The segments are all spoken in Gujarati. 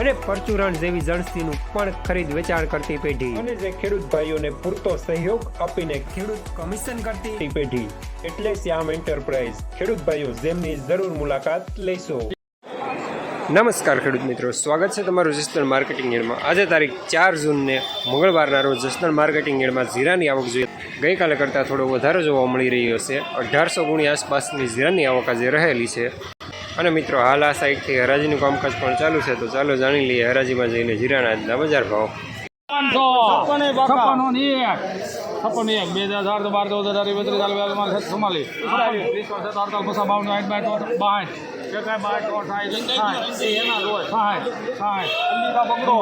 અને પરચુરણ જેવી જણસીનું પણ ખરીદ વેચાણ કરતી પેઢી. અને જે ખેડૂત ભાઈઓને પૂરતો સહયોગ આપીને ખેડૂત કમિશન કરતી પેઢી. એટલે શ્યામ એન્ટરપ્રાઇઝ. ખેડૂત ભાઈઓ જેમની જરૂર મુલાકાત લેશો. નમસ્કાર ખેડૂત મિત્રો. સ્વાગત છે તમારું જસનલ માર્કેટિંગ યાર્ડમાં. આજે તારીખ ચાર જૂનને મંગળવારના રોજ જસનલ માર્કેટિંગ યાર્ડમાં જીરાની આવક જોઈએ ગઈકાલે કરતાં થોડો વધારો જોવા મળી રહ્યો છે. અઢારસો ગુણી આસપાસની જીરાની આવક આજે રહેલી છે. અને મિત્રો હાલ આ સાઈડથી હરાજીનું કામકાજ પણ ચાલુ છે તો ચાલો જાણી લઈએ હરાજીમાં જઈને જીરાના આજના બજાર ભાવ. છપ્પન એક. બે હજાર બાર ચૌદ હજાર એકત્રીસ ચાલીસ બેતાલીસ ચુમ્માલીસ. ત્રીસ ચોસઠ અડતાલીસ પચાસ બાવન સાઠ બાઠ. બાઠ એકાય બાઠ અઠાવીસ સાઠ. એના હોય. સાઠ સાઠ. અંબિકા પકડો.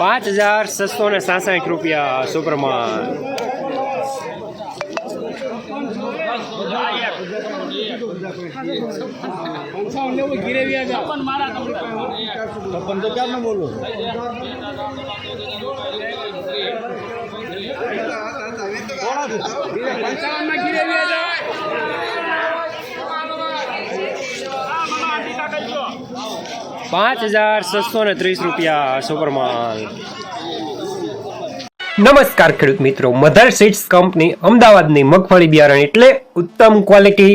પાંચ હજાર છસો ને સાસઠ રૂપિયા સુપ્રમાન પાંચ હજાર છસો ને ત્રીસ રૂપિયા સુપરમાલ નમસ્કાર ખેડૂત મિત્રો, મધર સીડ્સ કંપની અમદાવાદની મગફળી બિયારણ એટલે ઉત્તમ ક્વોલિટી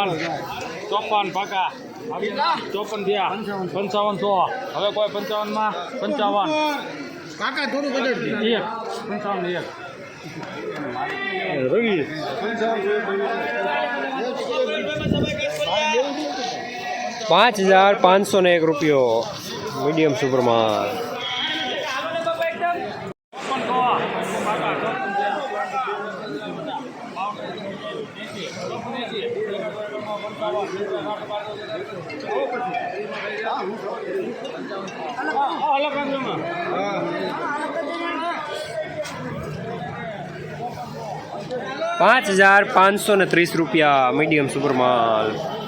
ચોપન ચોપન પાકા ચોપન થયા. પંચાવન સો. હવે કોઈ પંચાવનમાં પંચાવન. કાકા થોડું કદર એક. પંચાવન એક. રવિ પાંચ હજાર પાંચસો ને એક રૂપિયો મીડિયમ સુપરમાં ચોપન સો પાકા ચોપન પાંચ હજાર પાંચસો ને ત્રીસ રૂપિયા મીડિયમ સુપરમાલ મારા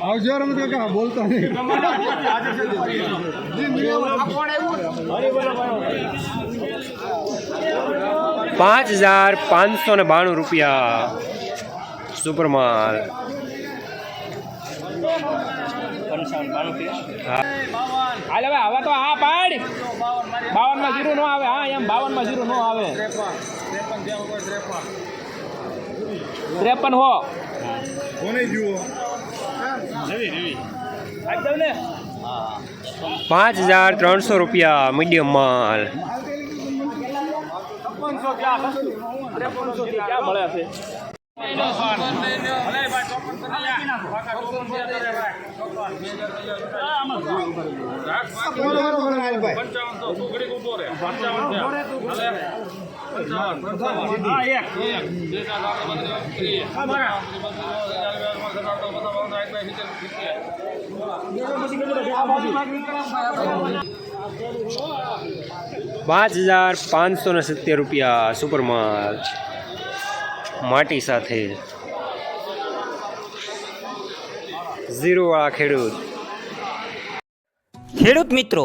આવજો રમત કાકા બોલતા નહીં પાંચ હજાર પાંચસો ને બાણું રૂપિયા સુપરમાલ હાલે હવે હવે તો હા પાડ બાવનમાં જીરો નો આવે હા એમ બાવનમાં જીરો નો આવે ત્રેપન હો કોને જુઓ ને પાંચ હજાર ત્રણસો રૂપિયા મીડિયમ માલ ત્રેપનસો ક્યાં ત્રેપનસો છે પંચાવનસો તું ઘડીક ઊભો રહે. પંચાવન છે. પાંચ હજાર પાંચસો ને સિત્તેર રૂપિયા સુપરમાલ માટી સાથે. ઝીરો વાળા ખેડૂત. ખેડૂત મિત્રો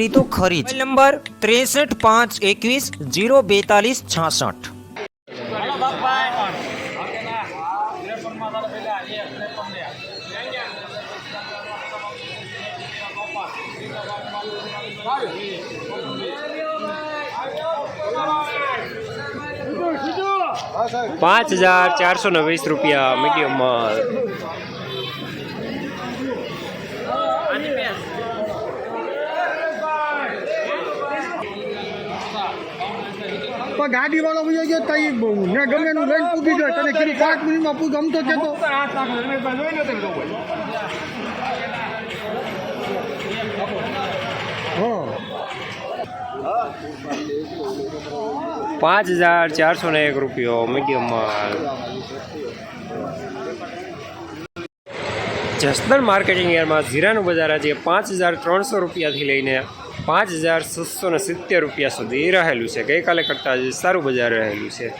તો ખરી જ નંબર ત્રેસઠ પાંચ એકવીસ જીરો બેતાલીસ છાસઠ પાંચ હજાર ચારસો ને વીસ રૂપિયા મીડિયમ માલ પણ ગાડી વાળો બીજો ગયો તઈ ને ગમે નું લઈને પૂગી ગયો તને કીધું પાંચ મિનિટમાં પૂગ ગમતો કેતો પાંચ હજાર ચારસો ને એક રૂપિયો, મીડિયમ માલ. જસદણ માર્કેટિંગ એરમાં જીરાનું બજાર આજે પાંચ હજાર ત્રણસો રૂપિયાથી લઈને પાંચ હજાર છસો સિત્તેર રૂપિયા સુધી રહેલું છે. ગઈકાલે કરતાં સારું બજાર રહેલું છે.